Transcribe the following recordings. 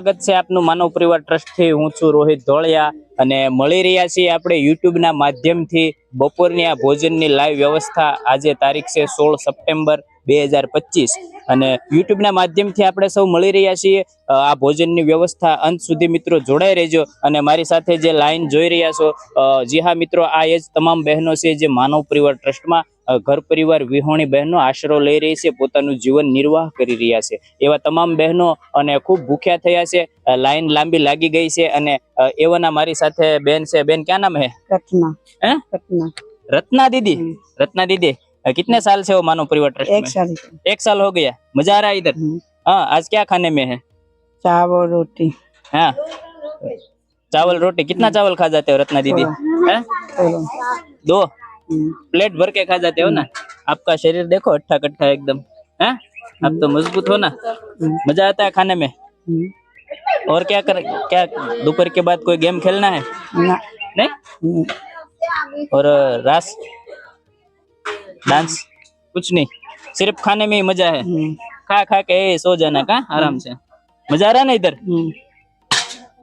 સ્વાગત છે આપનું માનવ પરિવાર ટ્રસ્ટથી હું છું રોહિત ધોળિયા અને મળી રહ્યા છીએ આપણે યુટ્યુબ ના માધ્યમથી બપોરની આ ભોજનની લાઈવ વ્યવસ્થા. આજે તારીખ છે સોળ સપ્ટેમ્બર બે હજાર પચીસ અને યુટ્યુબ ના માધ્યમથી આપણે સૌ મળી રહ્યા છીએ. આ ભોજનની વ્યવસ્થા અંત સુધી મિત્રો જોડાઈ રહેજો અને મારી સાથે જે લાઈન જોઈ રહ્યા છો જી હા મિત્રો, આ એ જ તમામ બહેનો છે જે માનવ પરિવાર ટ્રસ્ટમાં ઘર પરિવાર વિહોણી બહેનો આશરો લઈ રહી છે પોતાનું જીવન નિર્વાહ કરી રહ્યા છે એવા તમામ બહેનો અને ખૂબ ભૂખ્યા થયા છે અ, લાઈન લાંબી લાગી ગઈ છે અને અ, એવાના મારી સાથે બેન છે બેન ક્યાં નામ હે रत्ना हैं? रत्ना रत्ना दीदी हम्म। रत्ना दीदी अ, कितने साल से हो मानव परिवार ट्रस्ट एक में साल एक साल हो गया मजा आ रहा है इधर हम्म, हाँ आज क्या खाने में है चावल रोटी हाँ चावल रोटी कितना चावल खा जाते हो रत्ना दीदी हैं? चलो दो हम्म, प्लेट भर के खा जाते हो ना आपका शरीर देखो अट्ठा कट्ठा एकदम हैं आप तो मजबूत हो ना हम्म, मजा आता है खाने में हम्म, और क्या कर क्या दोपहर के बाद कोई गेम खेलना है ना नहीं हम्म, और अ, रास डांस कुछ नहीं सिर्फ खाने में ही मजा है हम्म, खा खा के ए, सो जाना का आराम से મજા આ રહા ને ઇધર हम्म,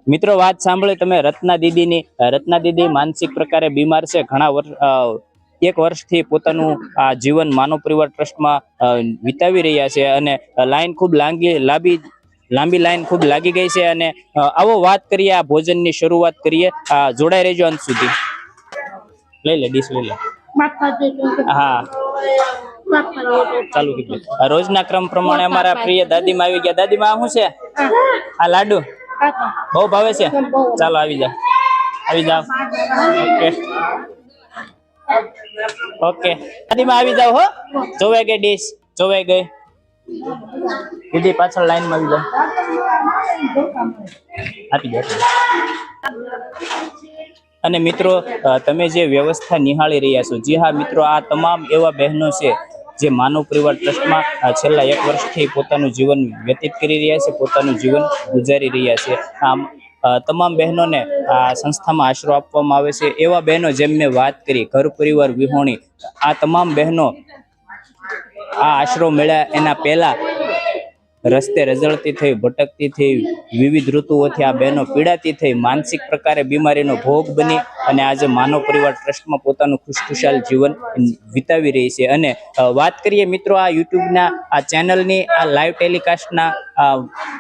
મિત્રો વાત સાંભળી તમે રત્ના દીદીની અ, રત્ના દીદી માનસિક પ્રકારે બીમાર છે ઘણા વર્ષ અ, એક વર્ષથી પોતાનું આ જીવન માનવ પરિવાર ટ્રસ્ટમાં વિતાવી રહ્યા છે અને લાઈન ખૂબ લાંબી લાંબી લાંબી લાઈન ખૂબ લાગી ગઈ છે અને આવો વાત કરીએ, આ ભોજનની શરૂઆત કરીએ જોડાઈ રહેજો અંત સુધી. લઈ લે, ડીશ લઈ લે. હા. ચાલુ કીધું રોજના ક્રમ પ્રમાણે અમારા પ્રિય દાદીમાં આવી ગયા. દાદીમાં શું છે? આ લાડુ? બહુ ભાવે છે? ચાલો, આવી જાઓ. આવી જાઓ. ઓકે. ઓકે દાદીમાં આવી જાવ હો. જોવે ગઈ ડીશ જોવે ગઈ. દીદી પાછળ લાઈનમાં આવી જાવ આપી દે. અને મિત્રો તમે જે વ્યવસ્થા નિહાળી રહ્યા છો, જી હા, મિત્રો, આ તમામ એવા બહેનો છે જે માનવ પરિવાર ટ્રસ્ટમાં છેલ્લા એક વર્ષથી પોતાનું જીવન વ્યતીત કરી રહ્યા છે, પોતાનું જીવન ગુજારી રહ્યા છે. આમ તમામ બહેનોને આ સંસ્થામાં આશરો આપવામાં આવે છે. એવા બહેનો જેમ મેં વાત કરી, ઘર પરિવાર વિહોણી, આ તમામ બહેનો આ આશરો મળ્યા એના પહેલા રસ્તે રઝળતી થઈ, ભટકતી થઈ, વિવિધ ઋતુઓથી આ બહેનો પીડાતી થઈ, માનસિક પ્રકારે બીમારીનો ભોગ બની અને આજે માનવ પરિવાર ટ્રસ્ટમાં પોતાનું ખુશખુશાલ જીવન વિતાવી રહી છે. અને વાત કરીએ મિત્રો આ યુટ્યુબના, આ ચેનલની, આ લાઈવ ટેલિકાસ્ટના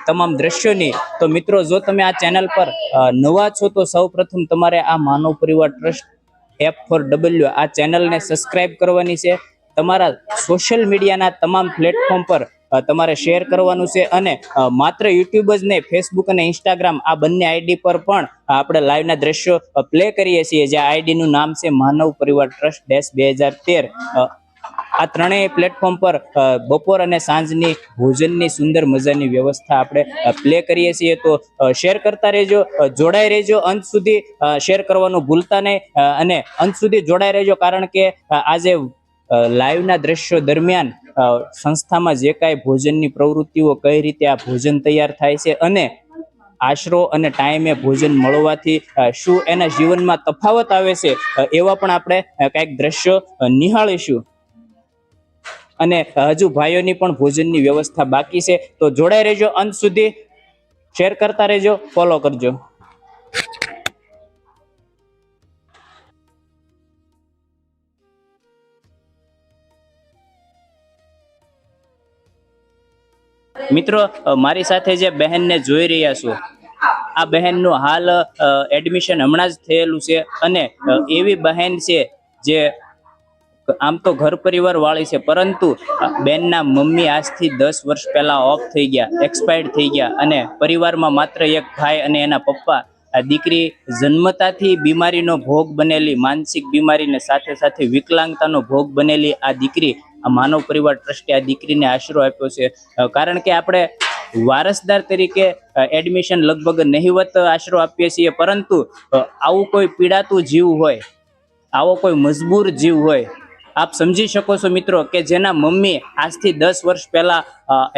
તમામ દ્રશ્યોની, તો મિત્રો જો તમે આ ચેનલ પર નવા છો તો સૌપ્રથમ તમારે આ માનવ પરિવાર ટ્રસ્ટ એપ ફોર ડબલ્યુ, આ ચેનલને સબસ્ક્રાઈબ કરવાની છે. તમારા સોશિયલ મીડિયાના તમામ પ્લેટફોર્મ પર તમારે શેર કરવાનું છે અને માત્ર યુટ્યુબ જ નહીં ફેસબુક અને ઇન્સ્ટાગ્રામ આ બંને આઈડી પર પણ આપણે લાઈવના દ્રશ્યો પ્લે કરીએ છીએ. જે આઈડીનું નામ છે માનવ પરિવાર ટ્રસ્ટ ડેશ બે હજાર તેર. આ ત્રણેય પ્લેટફોર્મ પર બપોર અને સાંજની ભોજનની સુંદર મજાની વ્યવસ્થા આપણે પ્લે કરીએ છીએ. તો શેર કરતા રહેજો જોડાઈ રહેજો. અંત સુધી શેર કરવાનું ભૂલતા નહીં. અને અંત સુધી જોડાઈ રહેજો. કારણ કે આજે લાઈવના દ્રશ્યો દરમિયાન સંસ્થામાં જે કાંઈ ભોજનની પ્રવૃત્તિઓ કઈ રીતે આ ભોજન તૈયાર થાય છે અને આશરો અને ટાઈમે ભોજન મળવાથી શું એના જીવનમાં તફાવત આવે છે એવા પણ આપણે કાંઈક દ્રશ્યો નિહાળીશું. અને હજુ ભાઈઓની પણ ભોજનની વ્યવસ્થા બાકી છે. તો જોડાઈ રહેજો, અંત સુધી શેર કરતા રહેજો, ફોલો કરજો. મિત્રો મારી સાથે જે બહેનને જોઈ રહ્યા છો, આ બહેનનું હાલ એડમિશન હમણાં જ થયેલું છે અને એવી બહેન છે જે આમ તો ઘર પરિવાર વાળી છે, પરંતુ બેનના મમ્મી આજથી દસ વર્ષ પહેલા ઓફ થઈ ગયા એક્સપાયર્ડ થઈ ગયા અને પરિવારમાં માત્ર એક ભાઈ અને એના પપ્પા આ દીકરી જન્મતાથી બીમારીનો ભોગ બનેલી, માનસિક બીમારીને સાથે સાથે વિકલાંગતાનો ભોગ બનેલી આ દીકરી, આ માનવ પરિવાર ટ્રસ્ટે આ દીકરીને આશરો આપ્યો છે. કારણ કે આપણે વારસદાર તરીકે એડમિશન લગભગ નહિવત આશરો આપીએ છીએ, પરંતુ આવું કોઈ પીડાતું જીવ હોય, આવો કોઈ મજબૂર જીવ હોય, આપ સમજી શકો છો મિત્રો કે જેના મમ્મી આજથી દસ વર્ષ પહેલા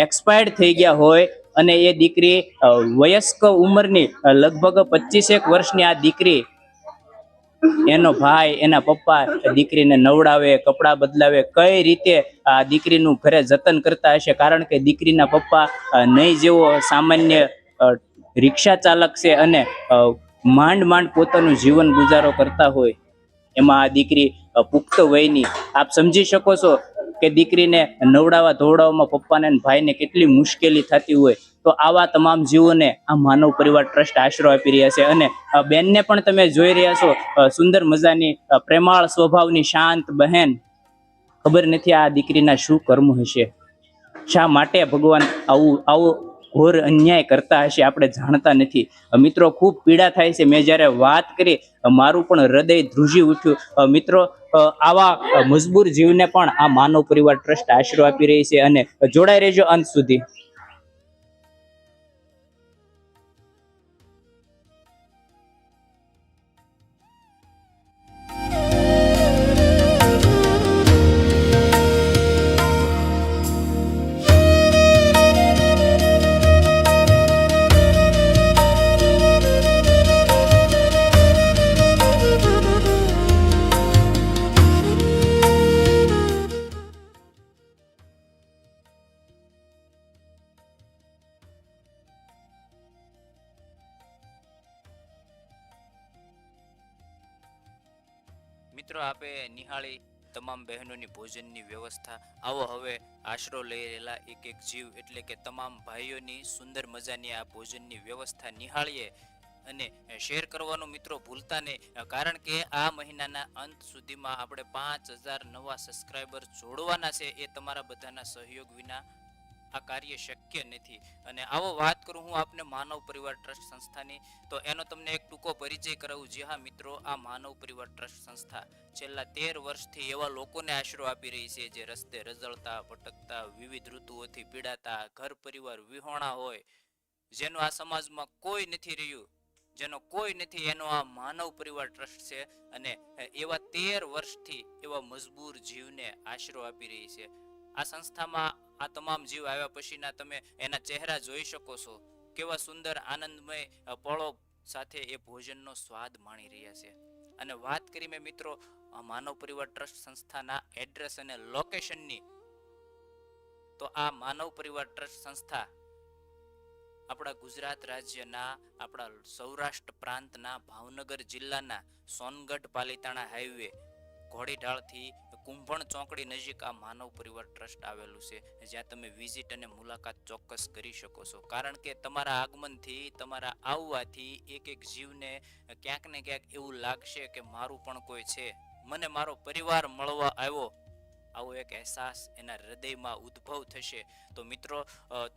એક્સપાયર્ડ થઈ ગયા હોય અને એ દીકરી વયસ્ક ઉંમરની લગભગ પચીસેક વર્ષની આ દીકરી, એનો ભાઈ, એના પપ્પા, દીકરીને નવડાવે, કપડાં બદલાવે, કઈ રીતે આ દીકરીનું ઘરે જતન કરતા હશે? કારણ કે દીકરીના પપ્પા નહીં જેવો સામાન્ય રિક્ષા ચાલક છે અને માંડ માંડ પોતાનું જીવન ગુજારો કરતા હોય. એમાં આ દીકરી પુખ્ત વયની. આપ સમજી શકો છો કે દીકરીને નવડાવવા, ધોવડાવવામાં પપ્પાને ભાઈને કેટલી મુશ્કેલી થતી હોય. તો આવા તમામ જીવોને આ માનવ પરિવાર ટ્રસ્ટ આશરો આપી રહ્યા છે અને બેનને પણ તમે જોઈ રહ્યા છો સુંદર મજાની પ્રેમાળ સ્વભાવની શાંત બહેન. ખબર નથી આ દીકરીના શું કર્મ હશે. શા માટે ભગવાન આવું, આવો ઘોર અન્યાય કરતા હશે આપણે જાણતા નથી. મિત્રો ખૂબ પીડા થાય છે. મેં જ્યારે વાત કરી મારું પણ હૃદય ધ્રુજી ઉઠ્યું. મિત્રો આવા મજબૂર જીવને પણ આ માનવ પરિવાર ટ્રસ્ટ આશરો આપી રહી છે અને જોડાઈ રહેજો અંત સુધી. મિત્રો, આપે નિહાળી તમામ બહેનોની ભોજનની વ્યવસ્થા. આવો હવે આશરો લઈ રહેલા એક એક જીવ એટલે કે તમામ ભાઈઓની સુંદર મજાની આ ભોજનની વ્યવસ્થા નિહાળીએ અને શેર કરવાનું મિત્રો ભૂલતા નહીં. કારણ કે આ મહિનાના અંત સુધીમાં આપણે પાંચ હજાર નવા સબસ્ક્રાઈબર જોડવાના છે. એ તમારા બધાના સહયોગ વિના આ કાર્ય શક્ય નથી. અને આવો વાત કરું હું આપને માનવ પરિવાર ટ્રસ્ટ સંસ્થાની. તો એનો તમને એક ટૂંકો પરિચય કરાવું. જી હા મિત્રો, આ માનવ પરિવાર ટ્રસ્ટ સંસ્થા છેલ્લા તેર વર્ષથી એવા લોકોને આશરો આપી રહી છે જે રસ્તે રઝળતા, ભટકતા, વિવિધ ઋતુઓથી પીડાતા, ઘર પરિવાર વિહોણા હોય, જેનું આ સમાજમાં કોઈ નથી રહ્યું, જેનો કોઈ નથી, એનો આ માનવ પરિવાર ટ્રસ્ટ છે. અને એવા તેર વર્ષથી એવા મજબૂર જીવને આશરો આપી રહી છે. આ સંસ્થામાં આ તમામ જીવ આવ્યા પછીના તમે એના ચહેરા જોઈ શકો છો. કેવા સુંદર, આનંદમય પળો સાથે એ ભોજનનો સ્વાદ માણી રહ્યા છે. અને વાત કરી મેં મિત્રો માનવ પરિવાર ટ્રસ્ટ સંસ્થાના એડ્રેસ અને લોકેશનની. તો આ માનવ પરિવાર ટ્રસ્ટ સંસ્થા આપણા ગુજરાત રાજ્યના, આપણા સૌરાષ્ટ્ર પ્રાંતના, ભાવનગર જિલ્લાના સોનગઢ પાલીતાણા હાઈવે ઘોડીઢાળથી કુંભણ ચોકડી નજીક આ માનવ પરિવાર ટ્રસ્ટ આવેલું છે, જ્યાં તમે વિઝિટ અને મુલાકાત ચોક્કસ કરી શકો છો. કારણ કે તમારા આગમનથી, તમારા આવવાથી એક એક જીવને ક્યાંક ને ક્યાંક એવું લાગશે કે મારું પણ કોઈ છે. મને મારો પરિવાર મળવા આવ્યો. આવો એક અહેસાસ એના હૃદયમાં ઉદ્ભવ થશે. તો મિત્રો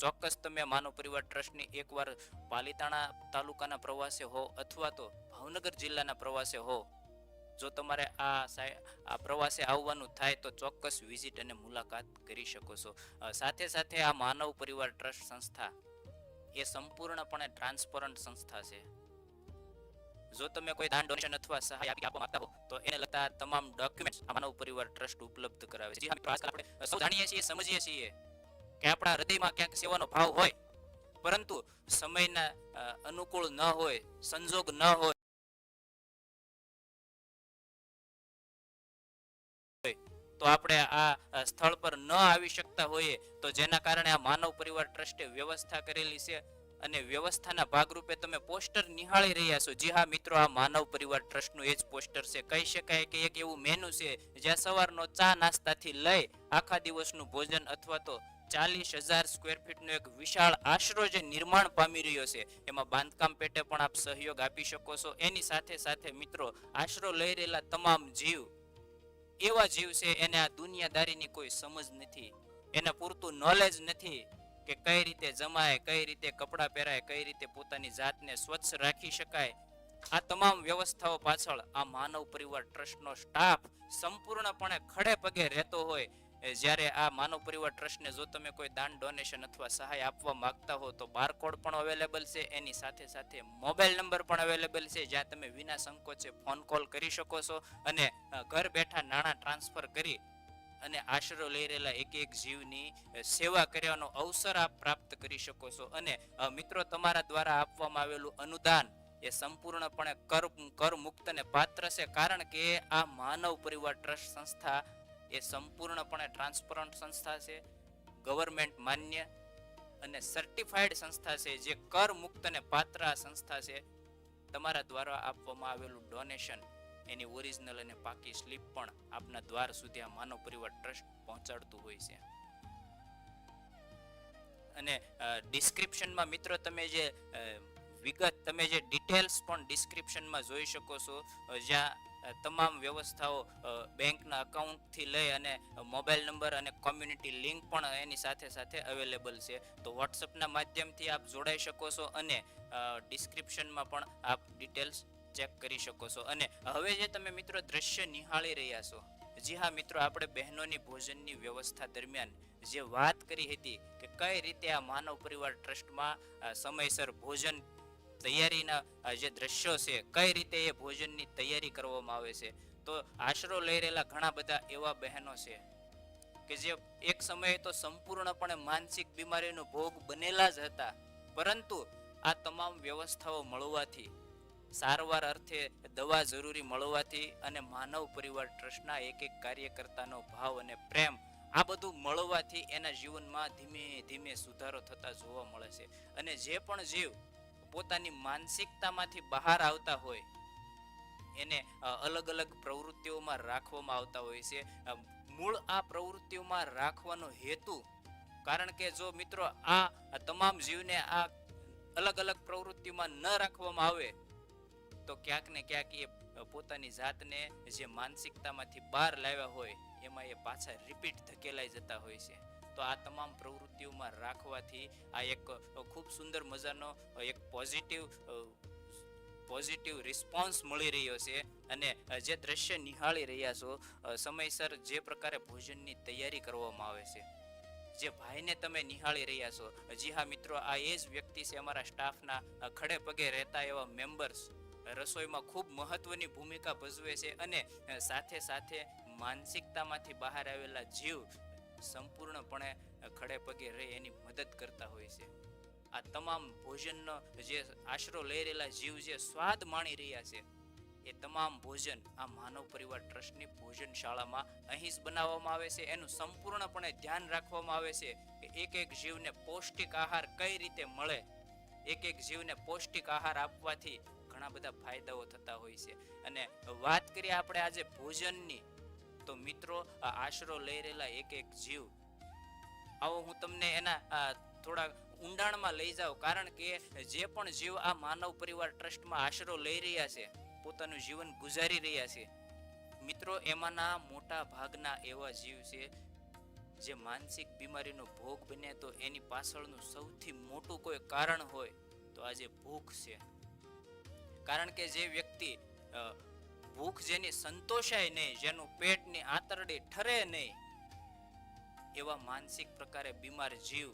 ચોક્કસ તમે માનવ પરિવાર ટ્રસ્ટની એકવાર પાલિતાણા તાલુકાના પ્રવાસે હો અથવા તો ભાવનગર જિલ્લાના પ્રવાસે હો. જો તમારે આ આ પ્રવાસે આવવાનું થાય તો ચોક્કસ વિઝિટ અને મુલાકાત કરી શકો છો. સાથે સાથે આ માનવ પરિવાર ટ્રસ્ટ સંસ્થા એ સંપૂર્ણપણે ટ્રાન્સપરન્ટ સંસ્થા છે. જો તમે કોઈ દાન ડોનેશન અથવા સહાય આપી આપવા માંગતા હો, તો એને લગતા તમામ ડોક્યુમેન્ટ્સ આ માનવ પરિવાર ટ્રસ્ટ ઉપલબ્ધ કરાવે છે. આપણે સૌ જાણીએ છીએ, સમજીએ છીએ કે આપણા હૃદયમાં ક્યાંક સેવાનો ભાવ હોય, પરંતુ સમયના અનુકૂળ ન હોય, સંજોગ ન હોય તો આપણે આ સ્થળ પર ન આવી શકતા હોઈએ તો જેના કારણે આ માનવ પરિવાર ટ્રસ્ટે વ્યવસ્થા કરેલી છે અને વ્યવસ્થાના ભાગરૂપે તમે પોસ્ટર નિહાળી રહ્યા છો. જી હા, મિત્રો, આ માનવ પરિવાર ટ્રસ્ટનું એ જ પોસ્ટર છે. કહી શકાય કે એક એવું મેનુ છે જ્યાં સવારનો ચા નાસ્તાથી લઈ આખા દિવસનું ભોજન અથવા તો ચાલીસ હજાર સ્ક્વેર ફીટનો એક વિશાળ આશરો જે નિર્માણ પામી રહ્યો છે. એમાં બાંધકામ પેટે પણ આપ સહયોગ આપી શકો છો. એની સાથે સાથે, મિત્રો, આશરો લઈ રહેલા તમામ જીવ એવા જીવ છે, એને આ દુનિયાદારીની કોઈ સમજ નથી. એને પૂરતું નોલેજ નથી કે કઈ રીતે જમાય, કઈ રીતે કપડાં પહેરાય, કઈ રીતે પોતાની જાતને સ્વચ્છ રાખી શકાય. આ તમામ વ્યવસ્થાઓ પાછળ આ માનવ પરિવાર ટ્રસ્ટનો સ્ટાફ સંપૂર્ણપણે ખડે પગે રહેતો હોય જ્યારે આ માનવ પરિવાર ટ્રસ્ટને જો તમે કોઈ દાન ડોનેશન અથવા સહાય આપવા માંગતા હો, તો બારકોડ પણ અવેલેબલ છે. એની સાથે સાથે મોબાઈલ નંબર પણ અવેલેબલ છે. જ્યાં તમે વિના સંકોચે ફોન કોલ કરી શકો છો અને ઘર બેઠા નાણાં ટ્રાન્સફર કરી અને આશરો લઈ રહેલા એક એક જીવની સેવા કરવાનો અવસર આપ પ્રાપ્ત કરી શકો છો. અને મિત્રો, તમારા દ્વારા આપવામાં આવેલું અનુદાન એ સંપૂર્ણપણે કર કર મુક્ત ને પાત્ર છે. કારણ કે આ માનવ પરિવાર ટ્રસ્ટ સંસ્થા એ સંપૂર્ણપણે ટ્રાન્સપરન્ટ સંસ્થા છે ગવર્મેન્ટ માન્ય અને સર્ટિફાઈડ સંસ્થા છે, જે કર મુક્ત અને પાત્ર આ સંસ્થા છે. તમારા દ્વારા આપવામાં આવેલું ડોનેશન એની ઓરિજિનલ અને પાકી સ્લીપ પણ આપના દ્વાર સુધી આ માનવ પરિવાર ટ્રસ્ટ પહોંચાડતું હોય છે. અને ડિસ્ક્રિપ્શનમાં મિત્રો તમે જે વિગત, તમે જે ડિટેલ્સ પણ ડિસ્ક્રિપ્શનમાં જોઈ શકો છો, જ્યાં તમામ વ્યવસ્થાઓ બેંકના અકાઉન્ટથી લઈ અને મોબાઈલ નંબર અને કોમ્યુનિટી લિંક પણ એની સાથે સાથે અવેલેબલ છે. તો વોટ્સઅપના માધ્યમથી આપ જોડાઈ શકો છો અને ડિસ્ક્રિપ્શનમાં પણ આપ ડિટેલ્સ ચેક કરી શકો છો. અને હવે જે તમે મિત્રો દ્રશ્ય નિહાળી રહ્યા છો, જી હા મિત્રો, આપણે બહેનોની ભોજનની વ્યવસ્થા દરમિયાન જે વાત કરી હતી કે કઈ રીતે આ માનવ પરિવાર ટ્રસ્ટમાં સમયસર ભોજન તૈયારીના જે દ્રશ્યો છે, કઈ રીતે એ ભોજનની તૈયારી કરવામાં આવે છે? તો આશરો લઈ રહેલા ઘણા બધા એવા બહેનો છે કે જે એક સમયે તો સંપૂર્ણપણે માનસિક બીમારીનો ભોગ બનેલા જ હતા. પરંતુ આ તમામ વ્યવસ્થાઓ મળવાથી, સારવાર અર્થે દવા જરૂરી મળવાથી અને માનવ પરિવાર ટ્રસ્ટના એક એક કાર્યકર્તાનો ભાવ અને પ્રેમ, આ બધું મળવાથી એના જીવનમાં ધીમે ધીમે સુધારો થતા જોવા મળે છે. અને જે પણ જીવ પોતાની માનસિકતામાંથી બહાર આવતા હોય, એને અલગ અલગ પ્રવૃત્તિઓમાં રાખવામાં આવતા હોય છે. મૂળ આ પ્રવૃત્તિઓમાં રાખવાનો હેતુ, કારણ કે જો મિત્રો આ તમામ જીવને આ અલગ અલગ પ્રવૃત્તિમાં ન રાખવામાં આવે, તો ક્યાંક ને ક્યાંક એ પોતાની જાતને જે માનસિકતામાંથી બહાર લાવ્યા હોય, એમાં એ પાછા રિપીટ ધકેલાઈ જતા હોય છે. તો આ તમામ પ્રવૃત્તિઓમાં રાખવાથી આ એક ખૂબ સુંદર મજાનો એક પોઝિટિવ પોઝિટિવ રિસ્પોન્સ મળી રહ્યો છે અને જે દ્રશ્ય નિહાળી રહ્યા છો સમયસર જે પ્રકારે ભોજનની તૈયારી કરવામાં આવે છે, જે ભાઈને તમે નિહાળી રહ્યા છો, જી હા મિત્રો, આ એ જ વ્યક્તિ છે અમારા સ્ટાફના ખડે પગે રહેતા એવા મેમ્બર્સ, રસોઈમાં ખૂબ મહત્વની ભૂમિકા ભજવે છે અને સાથે સાથે માનસિકતામાંથી બહાર આવેલા જીવ સંપૂર્ણપણે ખડે પગે રહી એની મદદ કરતા હોય છે. આ તમામ ભોજનનો જે આશરો લઈ રહેલા જીવ જે સ્વાદ માણી રહ્યા છે, એ તમામ ભોજન આ માનવ પરિવાર ટ્રસ્ટની ભોજન શાળામાં અહીં જ બનાવવામાં આવે છે. એનું સંપૂર્ણપણે ધ્યાન રાખવામાં આવે છે કે એક એક જીવને પૌષ્ટિક આહાર કઈ રીતે મળે, એક એક જીવને પૌષ્ટિક આહાર આપવાથી ઘણા બધા ફાયદાઓ થતા હોય છે. અને વાત કરીએ આપણે આજે ભોજનની તો મિત્રો, આ આશરો લઈ રહેલા એક એક જીવ. આવો હું તમને એના થોડા ઊંડાણમાં લઈ જાઉં, કારણ કે જે પણ જીવ આ માનવ પરિવાર ટ્રસ્ટમાં આશરો લઈ રહ્યા છે, પોતાનું જીવન ગુજારી રહ્યા છે. મિત્રો, એમાંના મોટા ભાગના એવા જીવ છે, જે માનસિક બીમારીનો ભોગ બને તો એની પાછળનું સૌથી મોટું કોઈ કારણ હોય તો આજે ભૂખ છે. કારણ કે જે વ્યક્તિ ભૂખ જેની સંતોષાય નહીં, જેનું પેટની આંતરડી ઠરે નહીં, એવા માનસિક પ્રકારે બીમાર જીવ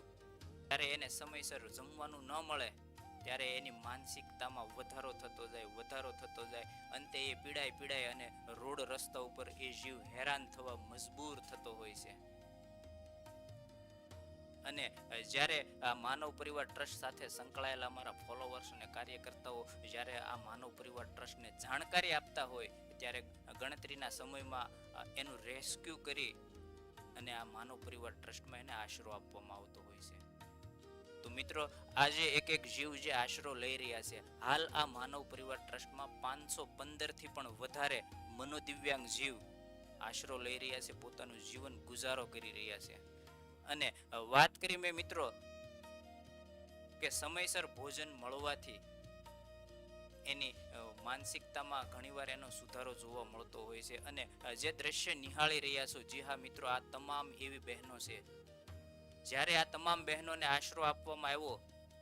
ત્યારે એને સમયસર જમવાનું ન મળે, ત્યારે એની માનસિકતામાં વધારો થતો જાય, વધારો થતો જાય. અંતે એ પીડાય પીડાય અને રોડ રસ્તા ઉપર એ જીવ હેરાન થવા મજબૂર થતો હોય છે. અને જ્યારે માનવ પરિવાર ટ્રસ્ટ સાથે સંકળાયેલા અમારા ફોલોવર્સ અને કાર્યકર્તાઓ જ્યારે આ માનવ પરિવાર ટ્રસ્ટને જાણકારી આપતા હોય, ત્યારે ગણતરીના સમયમાં એનું રેસ્ક્યુ કરી અને આ માનવ પરિવાર ટ્રસ્ટમાં એને આશરો આપવામાં આવતો હોય છે. તો મિત્રો, આજે એક એક જીવ જે આશરો લઈ રહ્યા છે, હાલ આ માનવ પરિવાર ટ્રસ્ટમાં પાંચસો પંદરથી પણ વધારે મનોદિવ્યાંગ જીવ આશરો લઈ રહ્યા છે, પોતાનું જીવન ગુજારો કરી રહ્યા છે. અને વાત કરી મેં મિત્રો કે સમયસર ભોજન મળવાથી એની માનસિકતામાં ઘણીવાર એનો સુધારો જોવા મળતો હોય છે. અને જે દ્રશ્ય નિહાળી રહ્યા છો, જી હા મિત્રો, આ તમામ એવી બહેનો છે. જ્યારે આ તમામ બહેનોને આશરો આપવામાં આવ્યો,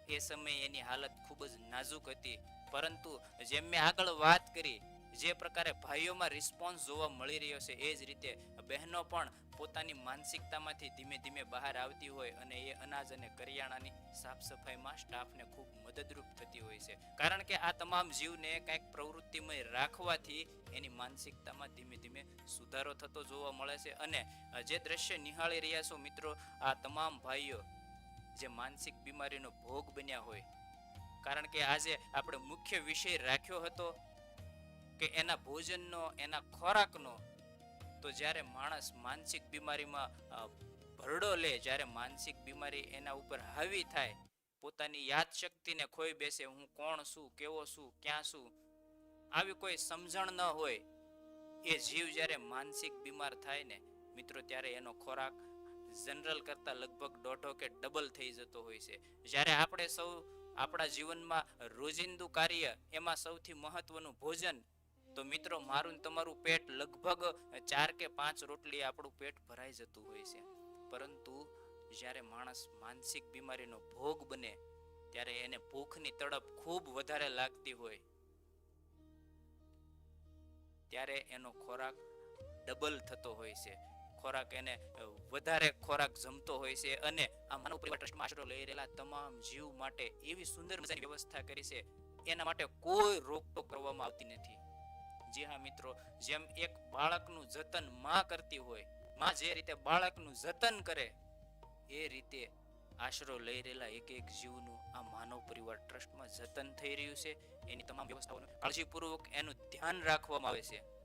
એ સમયે એની હાલત ખૂબ જ નાજુક હતી. પરંતુ જેમ મેં આગળ વાત કરી, જે પ્રકારે ભાઈઓમાં રિસ્પોન્સ જોવા મળી રહ્યો છે, એ જ રીતે બહેનો પણ પોતાની માનસિકતામાંથી ધીમે ધીમે બહાર આવતી હોય અને એ અનાજ અને કરિયાણાની સાફ સફાઈમાં સ્ટાફને ખૂબ મદદરૂપ થતી હોય છે. કારણ કે આ તમામ જીવને કંઈક પ્રવૃત્તિમય રાખવાથી એની માનસિકતામાં ધીમે ધીમે સુધારો થતો જોવા મળે છે અને જે દ્રશ્ય નિહાળી રહ્યા છો મિત્રો, આ તમામ ભાઈઓ જે માનસિક બીમારીનો ભોગ બન્યા હોય, કારણ કે આજે આપણે મુખ્ય વિષય રાખ્યો હતો કે એના ભોજનનો, એના ખોરાકનો તો જ્યારે માણસ માનસિક બીમારીમાં ભરડો લે, જ્યારે માનસિક બીમારી એના ઉપર હાવી થાય, પોતાની યાદ શક્તિને ખોઈ બેસે, હું કોણ છું, કેવો છું, ક્યાં છું, આવી કોઈ સમજણ ન હોય, એ જીવ જ્યારે માનસિક બીમાર થાય ને, મિત્રો ત્યારે એનો ખોરાક જનરલ કરતા લગભગ દોઢો કે ડબલ થઈ જતો હોય છે. જ્યારે આપણે સૌ, આપણા જીવનમાં રોજિંદુ કાર્ય, એમાં સૌથી મહત્વનું ભોજન તો મિત્રો, મારું તમારું પેટ લગભગ ચાર કે પાંચ રોટલી આપણું પેટ ભરાઈ જતું હોય છે. પરંતુ જ્યારે માણસ માનસિક બીમારીનો ભોગ બને, ત્યારે એને ભૂખની તડપ ખૂબ વધારે લાગતી હોય. ત્યારે એનો ખોરાક ડબલ થતો હોય છે. ખોરાક એને વધારે ખોરાક જમતો હોય છે અને આ માનવ પરિવાર ટ્રસ્ટમાં આશરો લઈ રહેલા તમામ જીવ માટે એવી સુંદર મજાની વ્યવસ્થા કરી છે. એના માટે કોઈ રોકટોક કરવામાં આવતી નથી. જી હા મિત્રો, જેમ એક બાળકનું જતનમાં કરતી હોય, માં જે રીતે બાળકનું જતન કરે, એ રીતે આશરો લઈ રહેલા એક એક જીવનું આ માનવ પરિવાર ટ્રસ્ટમાં જતન થઈ રહ્યું છે. એની તમામ વ્યવસ્થાઓનું કાળજીપૂર્વક એનું ધ્યાન રાખવામાં આવે છે.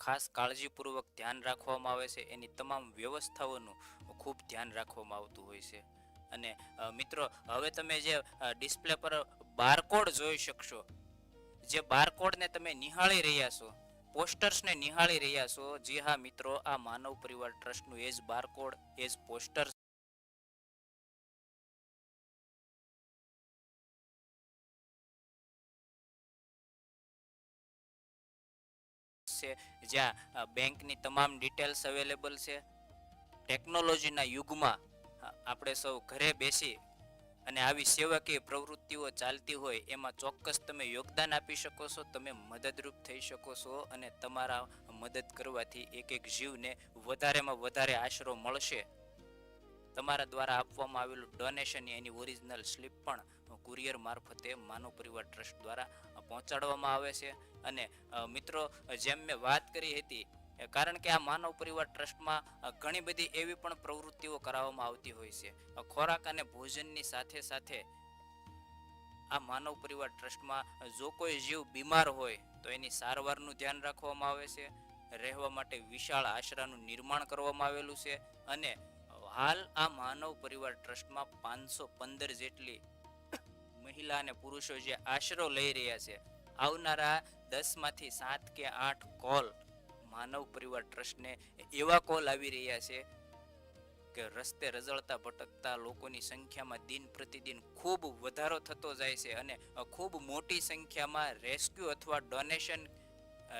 ખાસ કાળજીપૂર્વક ધ્યાન રાખવામાં આવે છે. એની તમામ વ્યવસ્થાઓનું ખૂબ ધ્યાન રાખવામાં આવતું હોય છે. અને મિત્રો, હવે તમે જે ડિસ્પ્લે પર બારકોડ જોઈ શકશો. જે બારકોડને તમે નિહાળી રહ્યા છો, પોસ્ટર્સને નિહાળી રહ્યા છો, જી હા, મિત્રો, આ માનવ પરિવાર ટ્રસ્ટનું એ જ બારકોડ, એ જ પોસ્ટર જ્યાં બેંકની તમામ ડિટેલ્સ અવેલેબલ છે. ટેકનોલોજીના યુગમાં આપણે સૌ ઘરે બેસી અને આવી સેવાકીય પ્રવૃત્તિઓ ચાલતી હોય, એમાં ચોક્કસ તમે યોગદાન આપી શકો છો, તમે મદદરૂપ થઈ શકો છો અને તમારા મદદ કરવાથી એક એક જીવને વધારેમાં વધારે આશરો મળશે. તમારા દ્વારા આપવામાં આવેલું ડોનેશન એની ઓરિજિનલ સ્લીપ પણ કુરિયર મારફતે માનવ પરિવાર ટ્રસ્ટ દ્વારા પહોંચાડવામાં આવે છે. અને મિત્રો, જેમ મેં વાત કરી હતી કારણ કે આ માનવ પરિવાર ટ્રસ્ટમાં ઘણી બધી એવી પણ પ્રવૃત્તિઓ કરાવવામાં આવતી હોય છે. ખોરાક અને ભોજનની સાથે સાથે આ માનવ પરિવાર ટ્રસ્ટમાં જો કોઈ જીવ બીમાર હોય, તો એની સારવારનું ધ્યાન રાખવામાં આવે છે. રહેવા માટે વિશાળ આશરાનું નિર્માણ કરવામાં આવેલું છે. અને હાલ આ માનવ પરિવાર ટ્રસ્ટમાં પાંચસો પંદર જેટલી મહિલા અને પુરુષો જે આશરો લઈ રહ્યા છે આવનારા દસમાંથી સાત કે આઠ કોલ માનવ પરિવાર ટ્રસ્ટને એવા કોલ આવી રહ્યા છે કે રસ્તે રઝળતા ભટકતા લોકોની સંખ્યામાં દિન પ્રતિદિન ખૂબ વધારો થતો જાય છે અને ખૂબ મોટી સંખ્યામાં રેસ્ક્યુ અથવા ડોનેશન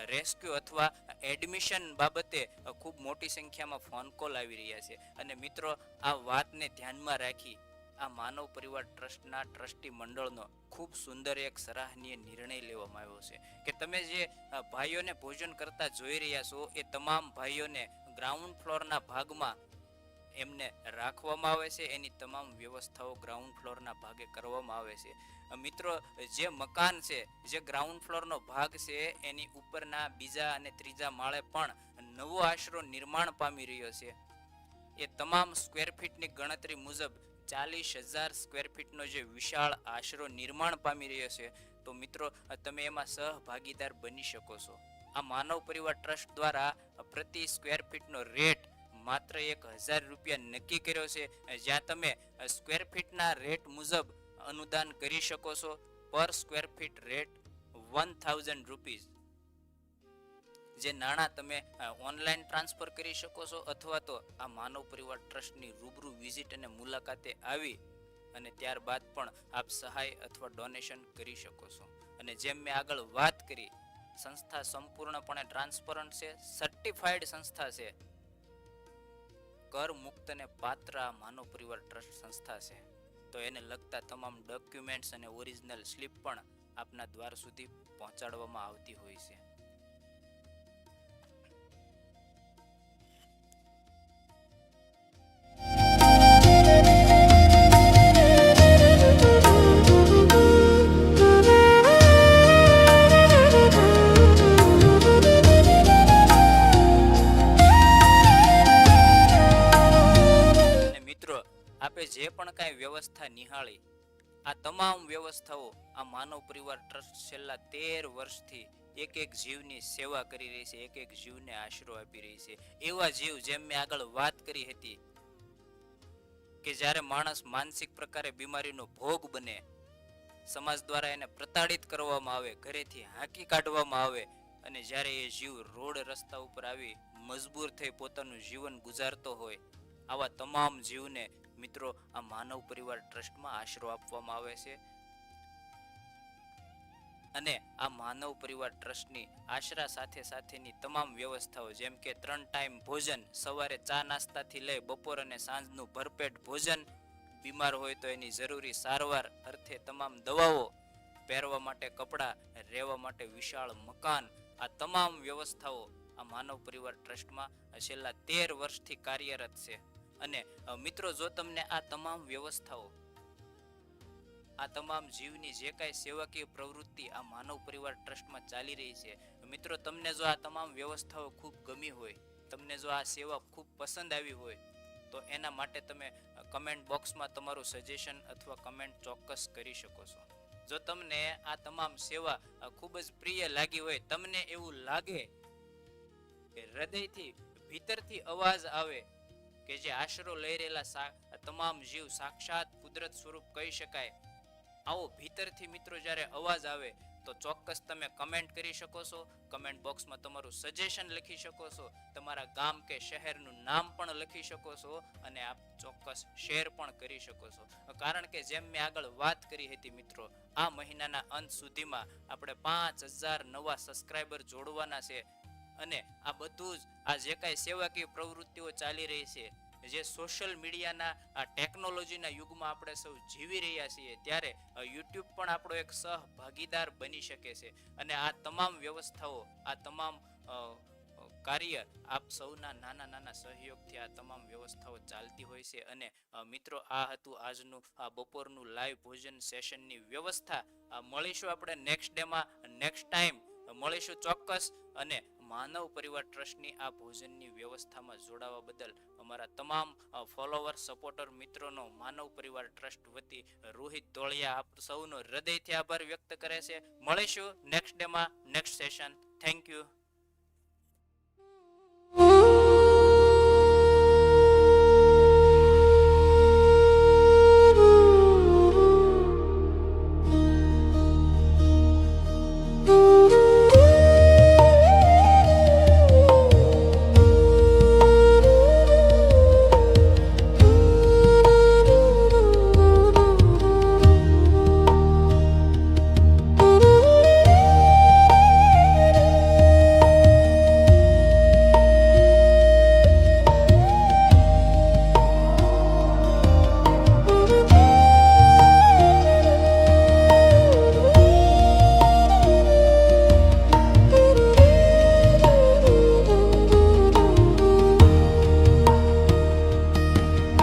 રેસ્ક્યુ અથવા એડમિશન બાબતે ખૂબ મોટી સંખ્યામાં ફોન કોલ આવી રહ્યા છે. અને મિત્રો, આ વાતને ધ્યાનમાં રાખી આ માનવ પરિવાર ટ્રસ્ટના ટ્રસ્ટી મંડળનો ખૂબ સુંદર એક સરાહનીય નિર્ણય લેવામાં આવ્યો છે કે તમે જે ભાઈઓને ભોજન કરતા જોઈ રહ્યા છો, એ તમામ ભાઈઓને ગ્રાઉન્ડ ફ્લોરના ભાગમાં એમને રાખવામાં આવે છે, એની તમામ વ્યવસ્થાઓ ગ્રાઉન્ડ ફ્લોરના ભાગે કરવામાં આવે છે. મિત્રો, જે મકાન છે, જે ગ્રાઉન્ડ ફ્લોરનો ભાગ છે, એની ઉપરના બીજા અને ત્રીજા માળે પણ નવો આશરો નિર્માણ પામી રહ્યો છે. એ તમામ સ્ક્વેર ફીટની ગણતરી મુજબ ચાલીસ હજાર સ્ક્વેર ફીટનો જે વિશાળ આશરો નિર્માણ પામી રહ્યો છે, તો મિત્રો તમે એમાં સહભાગીદાર બની શકો છો. આ માનવ પરિવાર ટ્રસ્ટ દ્વારા પ્રતિ સ્ક્વેર ફીટનો રેટ માત્ર એક હજાર રૂપિયા નક્કી કર્યો છે, જ્યાં તમે સ્ક્વેર ફીટના રેટ મુજબ અનુદાન કરી શકો છો. પર square feet rate one thousand rupees જે નાણાં તમે ઓનલાઈન ટ્રાન્સફર કરી શકો છો અથવા તો આ માનવ પરિવાર ટ્રસ્ટની રૂબરૂ વિઝિટ અને મુલાકાતે આવી અને ત્યારબાદ પણ આપ સહાય અથવા ડોનેશન કરી શકો છો. અને જેમ મેં આગળ વાત કરી, સંસ્થા સંપૂર્ણપણે ટ્રાન્સપરન્ટ છે સર્ટિફાઈડ સંસ્થા છે. કર મુક્ત અને પાત્ર માનવ પરિવાર ટ્રસ્ટ સંસ્થા છે. તો એને લગતા તમામ ડોક્યુમેન્ટ્સ અને ઓરિજિનલ સ્લિપ પણ આપના દ્વાર સુધી પહોંચાડવામાં આવતી હોય છે. આ તમામ વ્યવસ્થાઓ આ માનવ પરિવાર ટ્રસ્ટ છેલ્લા તેર વર્ષથી એક એક જીવની સેવા કરી રહી છે, એક એક જીવને આશરો આપી રહી છે. એવા જીવ જેમ મેં આગળ વાત કરી હતી કે જ્યારે માણસ માનસિક પ્રકારે બીમારીનો ભોગ બને, સમાજ દ્વારા એને પ્રતાડિત કરવામાં આવે, ઘરેથી હાંકી કાઢવામાં આવે અને જ્યારે એ જીવ રોડ રસ્તા ઉપર આવી મજબૂર થઈ પોતાનું જીવન ગુજારતો હોય, આવા તમામ જીવને મિત્રો, આ માનવ પરિવાર ટ્રસ્ટમાં આશરો આપવામાં આવે છે. અને આ માનવ પરિવાર ટ્રસ્ટની આશરા સાથે સાથેની તમામ વ્યવસ્થાઓ, જેમ કે ત્રણ ટાઈમ ભોજન, સવારે ચા નાસ્તાથી લઈ બપોર અને સાંજનું ભરપેટ ભોજન, બીમાર હોય તો એની જરૂરી સારવાર અર્થે તમામ દવાઓ, પહેરવા માટે કપડાં, રહેવા માટે વિશાળ મકાન, આ તમામ વ્યવસ્થાઓ આ માનવ પરિવાર ટ્રસ્ટમાં છેલ્લા તેર વર્ષથી કાર્યરત છે. અને મિત્રો, જો તમને આ તમામ વ્યવસ્થાઓ, આ તમામ જીવની જે કાંઈ સેવાકીય પ્રવૃત્તિ આ માનવ પરિવાર ટ્રસ્ટમાં ચાલી રહી છે મિત્રો, તમને જો આ તમામ વ્યવસ્થાઓ ખૂબ ગમી હોય, તમને જો આ સેવા ખૂબ પસંદ આવી હોય, તો એના માટે તમે કમેન્ટ બોક્સમાં તમારું સજેશન અથવા કમેન્ટ ચોક્કસ કરી શકો છો. જો તમને આ તમામ સેવા ખૂબ જ પ્રિય લાગી હોય, તમને એવું લાગે કે હૃદયથી, ભીતરથી અવાજ આવે કે જે આશરો લઈ રહેલા તમામ જીવ સાક્ષાત કુદરત સ્વરૂપ કહી શકાય. આવો ભીતરથી મિત્રો જ્યારે અવાજ આવે, તો ચોક્કસ તમે કમેન્ટ કરી શકો છો કમેન્ટ બોક્સમાં તમારું સજેશન લખી શકો છો, તમારા ગામ કે શહેરનું નામ પણ લખી શકો છો, અને આપ ચોક્કસ શેર પણ કરી શકો છો. કારણ કે જેમ મેં આગળ વાત કરી હતી મિત્રો, આ મહિનાના અંત સુધીમાં આપણે પાંચ હજાર નવા સબસ્ક્રાઈબર જોડવાના છે. અને આ બધું જ આ જે કાંઈ સેવાકીય પ્રવૃત્તિઓ ચાલી રહી છે, જે સોશિયલ મીડિયાના આ ટેકનોલોજીના યુગમાં આપણે સૌ જીવી રહ્યા છીએ, ત્યારે યુટ્યુબ પણ આપણો એક સહભાગીદાર બની શકે છે. અને આ તમામ વ્યવસ્થાઓ, આ તમામ કાર્ય આપ સૌના નાના નાના સહયોગથી આ તમામ વ્યવસ્થાઓ ચાલતી હોય છે. અને મિત્રો, આ હતું આજનું, આ બપોરનું લાઈવ ભોજન સેશનની વ્યવસ્થા. મળીશું આપણે નેક્સ્ટ ડેમાં નેક્સ્ટ ટાઈમ મળીશું ચોક્કસ. અને માનવ પરિવાર ટ્રસ્ટની આ ભોજનની વ્યવસ્થામાં જોડાવા બદલ અમારા તમામ ફોલોવર, સપોર્ટર મિત્રોનો માનવ પરિવાર ટ્રસ્ટ વતી રોહિત ધોળિયા આપ સૌનો હૃદયથી આભાર વ્યક્ત કરે છે. મળીશું નેક્સ્ટ ડેમાં, નેક્સ્ટ સેશન. Thank you.